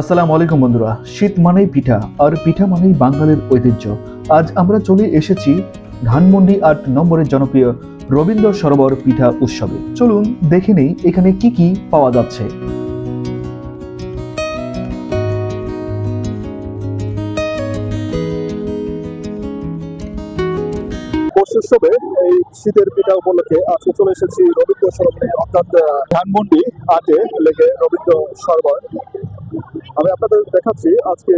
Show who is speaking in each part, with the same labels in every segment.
Speaker 1: আসসালামু আলাইকুম বন্ধুরা। শীত মানেই পিঠা, আর পিঠা মানেই বাঙালির ঐতিহ্য। আজ আমরা চলে এসেছি ধানমন্ডি আট নম্বরের জনপ্রিয় রবীন্দ্র সরোবর পিঠা উৎসবে। চলুন দেখে নেই এখানে কি কি পাওয়া যাচ্ছে।
Speaker 2: উৎসবে এই শীতের পিঠা উপলক্ষে আজকে চলে এসেছি রবীন্দ্র সরোবরে। অর্থাৎ ধানমন্ডি আটে লেগে রবীন্দ্র সরোবর। আমি আপনাদের দেখাচ্ছি আজকে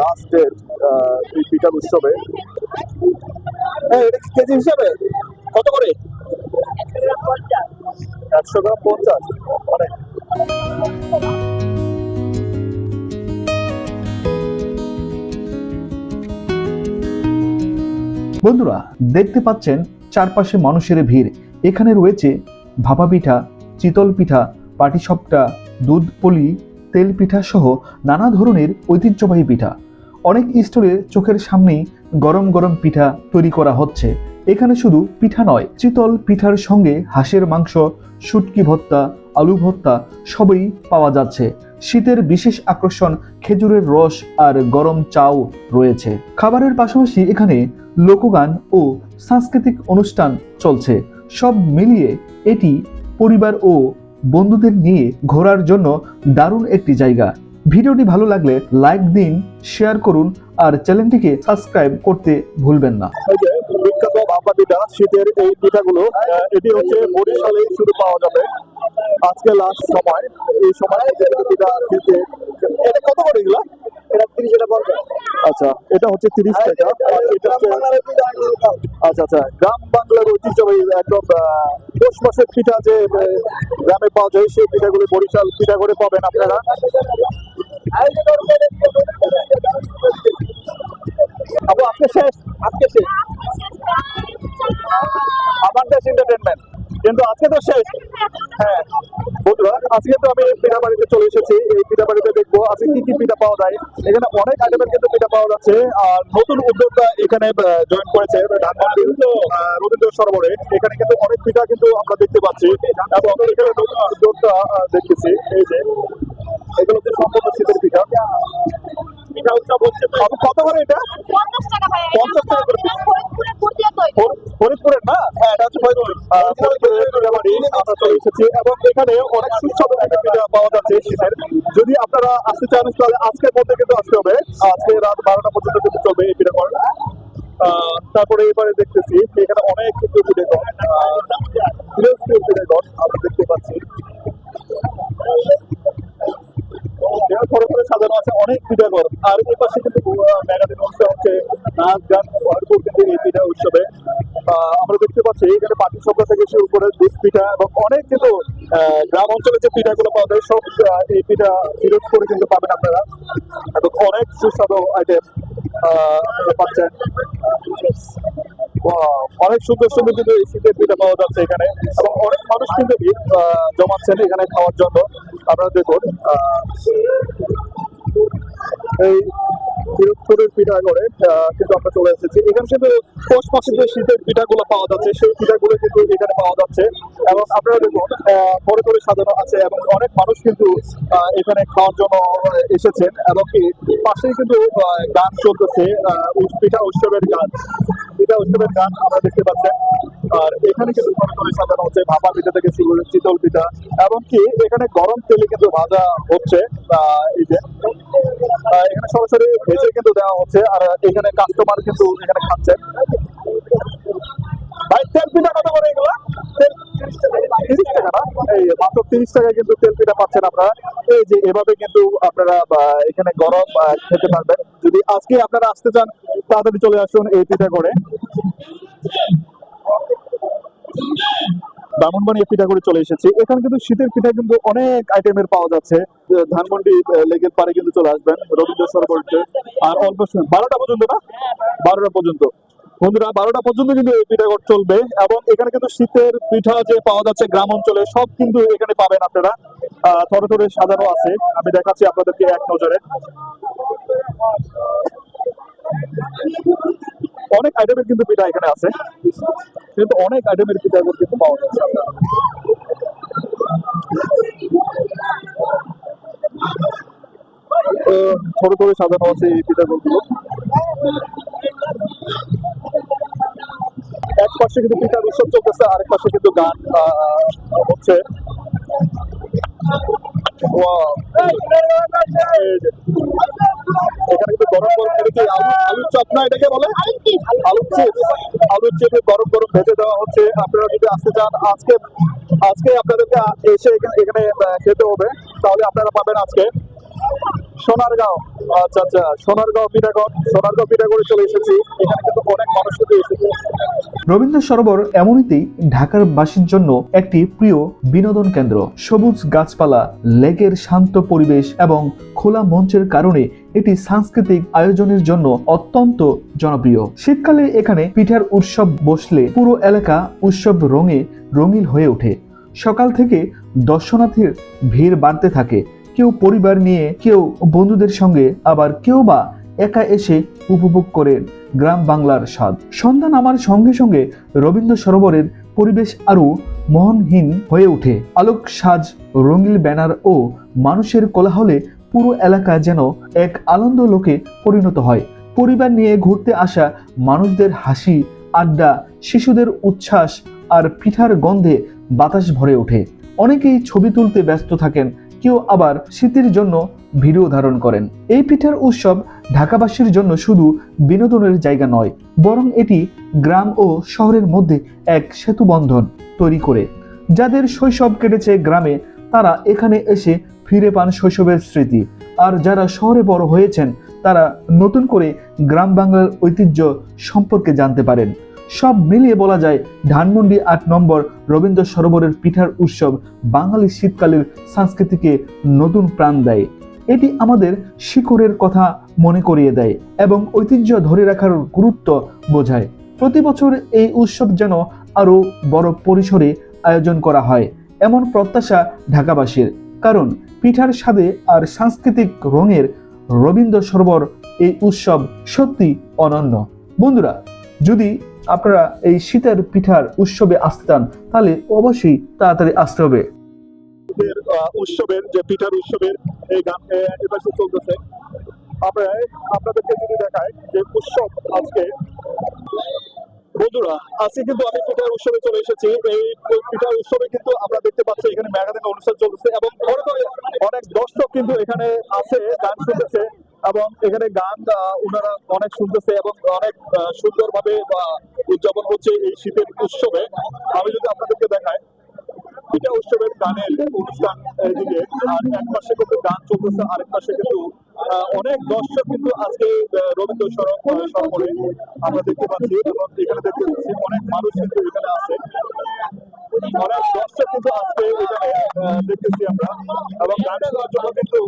Speaker 2: লাস্ট ডেট পিঠার উৎসবে। হ্যাঁ কেজি হিসাবে? কত করে? একশো গ্রাম পঞ্চাশ। মানে
Speaker 1: বন্ধুরা, দেখতে পাচ্ছেন চারপাশে মানুষের ভিড়। এখানে রয়েছে ভাপা পিঠা, চিতল পিঠা, পাটিসপটা, দুধ পলি তেল পিঠা সহ নানা ধরনের ঐতিহ্যবাহী পিঠা। অনেক স্টলে চোখের সামনেই গরম গরম পিঠা তৈরি করা হচ্ছে। এখানে শুধু পিঠা নয়, চিতল পিঠার সঙ্গে হাঁসের মাংস, শুটকি ভত্তা আলু ভত্তা সবই পাওয়া যাচ্ছে। শীতের বিশেষ আকর্ষণ খেজুরের রস আর গরম চাও রয়েছে। খাবারের পাশাপাশি এখানে লোকগান ও সাংস্কৃতিক অনুষ্ঠান চলছে। সব মিলিয়ে এটি পরিবার ও বন্ধুদের নিয়ে ঘোরার জন্য দারুণ একটি জায়গা। ভিডিওটি ভালো লাগলে লাইক দিন, শেয়ার করুন আর চ্যানেলটিকে সাবস্ক্রাইব করতে ভুলবেন না।
Speaker 2: পিঠা শীতের এই পিঠাগুলো এটি হচ্ছে বরিশালেই শুধু পাওয়া যাবে আজকে লাস্ট সময় এই সময় পিঠা খেতে এটা কত করে এগুলা এটা তিরিশ এটা আচ্ছা এটা হচ্ছে তিরিশ টাকা আচ্ছা আচ্ছা গ্রাম বাংলার ঐতিহ্যবাহী একদম পৌষ মাসের পিঠা যে গ্রামে পাওয়া যায় সেই পিঠাগুলো বরিশাল পিঠা করে পাবেন আপনারা আপু আজকে শেষ আজকে শেষ আমার দেশ এন্টারটেনমেন্ট কিন্তু আজকে তো শেষ। হ্যাঁ। বন্ধুরা, আজকে তো আমি পিঠা বাড়িতে চলে এসেছি। এই পিঠা বাড়িতে দেখব আজকে কি কি পিঠা পাওয়া যায়। এখানে অনেক আইটেমের কিন্তু পিঠা পাওয়া যাচ্ছে। আর নতুন উদ্যোক্তা এখানে জয়েন করেছে ধানমন্ডি রবীন্দ্র সরোবরে। এখানে কিন্তু অনেক পিঠা কিন্তু আমরা দেখতে পাচ্ছি। এবং এখানে নতুন উদ্যোক্তা দেখতেছি। এই যে, এগুলো হচ্ছে সম্পূর্ণ শীতের পিঠা। কত করে এটা?
Speaker 3: পঞ্চাশ টাকা ভাই
Speaker 2: 50 টাকা করে piece।
Speaker 3: ফরিদপুরে কুর্তিয়া তৈরি।
Speaker 2: ফর- ফরিদপুরের না? হ্যাঁ এটা হচ্ছে ফরিদপুর। আহ, ফরিদপুরের পিঠাবাড়ি আমরা চলে এসেছি। এবং এখানে অনেক সুস্বাদু একটা পাওয়া যাচ্ছে শীতের যদি আপনারা আসতে চান তাহলে আজকের মধ্যে কিন্তু আসতে হবে। আজকে রাত বারোটা পর্যন্ত কিন্তু চলবে এই পিঠা কর তারপরে এবারে দেখতেছি এখানে অনেক কিন্তু পিঠে আমরা দেখতে পাচ্ছি। এখানে ঘরে ঘরে সাজানো আছে অনেক পিঠা ঘর। আর এই পাশে কিন্তু ম্যাগাজিন অনুষ্ঠান হচ্ছে নাচ গান ভরপুর কিন্তু এই পিঠা উৎসবে। আহ, আমরা দেখতে পাচ্ছি এখানে পাটি সভ্য থেকে শুরু করে দুধ পিঠা এবং অনেক কিন্তু আহ, গ্রাম অঞ্চলে যে পিঠাগুলো পাওয়া যায় সব এই পিঠা ফিরোজ করে কিন্তু পাবেন আপনারা। এবং অনেক সুস্বাদু আইটেম আপনারা পাচ্ছেন। অনেক সুন্দর সুন্দর কিন্তু এই শীতের পিঠা পাওয়া যাচ্ছে এখানে। এবং অনেক মানুষ কিন্তু ভিড় জমাচ্ছেন এখানে খাওয়ার জন্য। আপনারা দেখুন এই ফিরোজপুরের পিঠা করে আহ, কিন্তু আমরা চলে এসেছি। এখানে কিন্তু পৌষ মাসে যে শীতের পিঠাগুলো পাওয়া যাচ্ছে সেই পিঠাগুলো কিন্তু এখানে পাওয়া যাচ্ছে। এবং আপনারা দেখুন আহ, ঘরে সাজানো আছে এবং অনেক মানুষ কিন্তু এখানে খাওয়ার জন্য এসেছেন। এবং কি পাশেই কিন্তু গান চলতেছে পিঠা উৎসবের গান। পিঠা উৎসবের গান আমরা দেখতে পাচ্ছেন। আর এখানে কিন্তু ঘরে ঘরে সাজানো হচ্ছে ভাপা পিঠা থেকে শুরু করে চিতল পিঠা। কি এখানে গরম তেলে কিন্তু ভাজা হচ্ছে এই যে। এখানে সরাসরি ভেজে কিন্তু দেওয়া হচ্ছে, আর এখানে কাস্টমার কিন্তু এখানে খাচ্ছে। ভাই, তেল পিঠা কত করে এগুলো? তিরিশ টাকা। না? এই মাত্র তিরিশ টাকায় কিন্তু তেল পিঠা পাচ্ছেন আপনারা। এই যে এভাবে কিন্তু আপনারা এখানে গরম খেতে পারবেন। যদি আজকে আপনারা আসতে চান, তাড়াতাড়ি চলে আসুন এই পিঠা করে। ব্রাহ্মণবাড়িয়া পিঠা করে চলে এসেছি। এখানে কিন্তু শীতের পিঠা কিন্তু অনেক আইটেমের পাওয়া যাচ্ছে। ধানমন্ডি লেকের পারে কিন্তু চলে আসবেন রবীন্দ্র সরোবরতে। আর অল্প সময়, বারোটা পর্যন্ত না? বারোটা পর্যন্ত। বন্ধুরা, বারোটা পর্যন্ত কিন্তু এই পিঠা চলবে এবং এখানে কিন্তু শীতের পিঠা যে পাওয়া যাচ্ছে গ্রাম অঞ্চলে, সব কিন্তু এখানে পাবেন আপনারা। থরে থরে সাজানো আছে। আমি দেখাচ্ছি আপনাদেরকে এক নজরে। অনেক আইটেমের কিন্তু পিঠা এখানে আছে। কিন্তু অনেক আইটেমের পিঠা কিন্তু পাওয়া যাচ্ছে আহ, ছোট সাজানো আছে এই পিঠাগুলো এক পাশে কিন্তু পিঠার উৎসব চলতেছে আরেক পাশে কিন্তু গান হচ্ছে। Wow! এখানে কিন্তু গরম গরম এটা আলু আলুর চপ না এটাকে বলে?
Speaker 3: আলুর।
Speaker 2: আলুর গরম গরম ভেজে দেওয়া হচ্ছে। আপনারা যদি আসতে চান আজকে আজকে আপনাদেরকে এসে এখানে এখানে খেতে হবে। তাহলে আপনারা পাবেন আজকে সোনারগাঁও। আচ্ছা আচ্ছা সোনারগাঁও পিঠাগড় সোনারগাঁও পিঠাগড়ে চলে এসেছি। এখানে কিন্তু অনেক মানুষ এসেছে।
Speaker 1: রবীন্দ্র সরোবর এমনিতেই ঢাকার বাসীর জন্য একটি প্রিয় বিনোদন কেন্দ্র। সবুজ গাছপালা লেকের শান্ত পরিবেশ এবং খোলা মঞ্চের কারণে এটি সাংস্কৃতিক আয়োজনের জন্য অত্যন্ত জনপ্রিয়। শীতকালে এখানে পিঠার উৎসব বসলে পুরো এলাকা উৎসব রঙে রঙিন হয়ে ওঠে। সকাল থেকে দর্শনার্থীর ভিড় বাড়তে থাকে। কেউ পরিবার নিয়ে, কেউ বন্ধুদের সঙ্গে, আবার কেউ বা একা এসে উপভোগ করে গ্রাম বাংলার স্বাদ। সন্ধান আমার সঙ্গে সঙ্গে রবীন্দ্র সরোবরের পরিবেশ আরও মোহনহীন হয়ে ওঠে। আলোক সাজ, রঙিন ব্যানার ও মানুষের কোলাহলে পুরো এলাকা যেন এক আনন্দ লোকে পরিণত হয়। পরিবার নিয়ে ঘুরতে আসা মানুষদের হাসি, আড্ডা, শিশুদের উচ্ছ্বাস আর পিঠার গন্ধে বাতাস ভরে ওঠে। অনেকেই ছবি তুলতে ব্যস্ত থাকেন, কেউ আবার শীতের জন্য ভিডিও ধারণ করেন। এই পিঠার উৎসব ঢাকাবাসীর জন্য শুধু বিনোদনের জায়গা নয়, বরং এটি গ্রাম ও শহরের মধ্যে এক সেতু বন্ধন তৈরি করে। যাদের শৈশব কেটেছে গ্রামে তারা এখানে এসে ফিরে পান শৈশবের স্মৃতি। আর যারা শহরে বড় হয়েছেন, তারা নতুন করে গ্রাম বাংলার ঐতিহ্য সম্পর্কে জানতে পারেন। সব মিলিয়ে বলা যায়, ধানমন্ডি আট নম্বর রবীন্দ্র সরোবরের পিঠার উৎসব বাঙালি শীতকালের সংস্কৃতিকে নতুন প্রাণ দেয়। এটি আমাদের শিকড়ের কথা মনে করিয়ে দেয় এবং ঐতিহ্য ধরে রাখার গুরুত্ব বোঝায়। প্রতি বছর এই উৎসব যেন আরও বড় পরিসরে আয়োজন করা হয়। এমন প্রত্যাশা ঢাকাবাসীর। কারণ পিঠার স্বাদে আর সাংস্কৃতিক রঙের রবীন্দ্র সরোবর এই উৎসব সত্যি অনন্য। বন্ধুরা, যদি আপনারা এই শীতের পিঠার উৎসবে আসতে চান, তাহলে অবশ্যই তাড়াতাড়ি আসতে হবে।
Speaker 2: উৎসবের যে পিঠার উৎসবের এই গান, এ- এপাশে চলতেছে। আমরা আপনাদেরকে যদি দেখায় যে উৎসব আজকে বন্ধুরা, আজকে কিন্তু আমি পিঠার উৎসবে চলে এসেছি। এই পিঠার উৎসবে কিন্তু আমরা দেখতে পাচ্ছি এখানে ম্যাগাজিন অনুষ্ঠান চলছে এবং ঘরে ঘরে অনেক দর্শক কিন্তু এখানে আছে, গান শুনতেছে এবং এখানে গান ওনারা অনেক শুনতেছে এবং অনেক সুন্দর ভাবে উদযাপন হচ্ছে এই শীতের উৎসবে। আমি যদি আপনাদেরকে দেখাই পিঠা উৎসবের গানের অনুষ্ঠান, এদিকে, আর এক পাশে কিন্তু গান চলতেছে, আরেক পাশে কিন্তু অনেক দর্শক কিন্তু আজকে রবীন্দ্র সড়ক সরবরে আমরা দেখতে পাচ্ছি এবং এখানে দেখতে পাচ্ছি অনেক মানুষ কিন্তু এখানে আছে। অনেক দর্শক কিন্তু আজকে এখানে দেখতেছি আমরা। এবং গান শোনার জন্য কিন্তু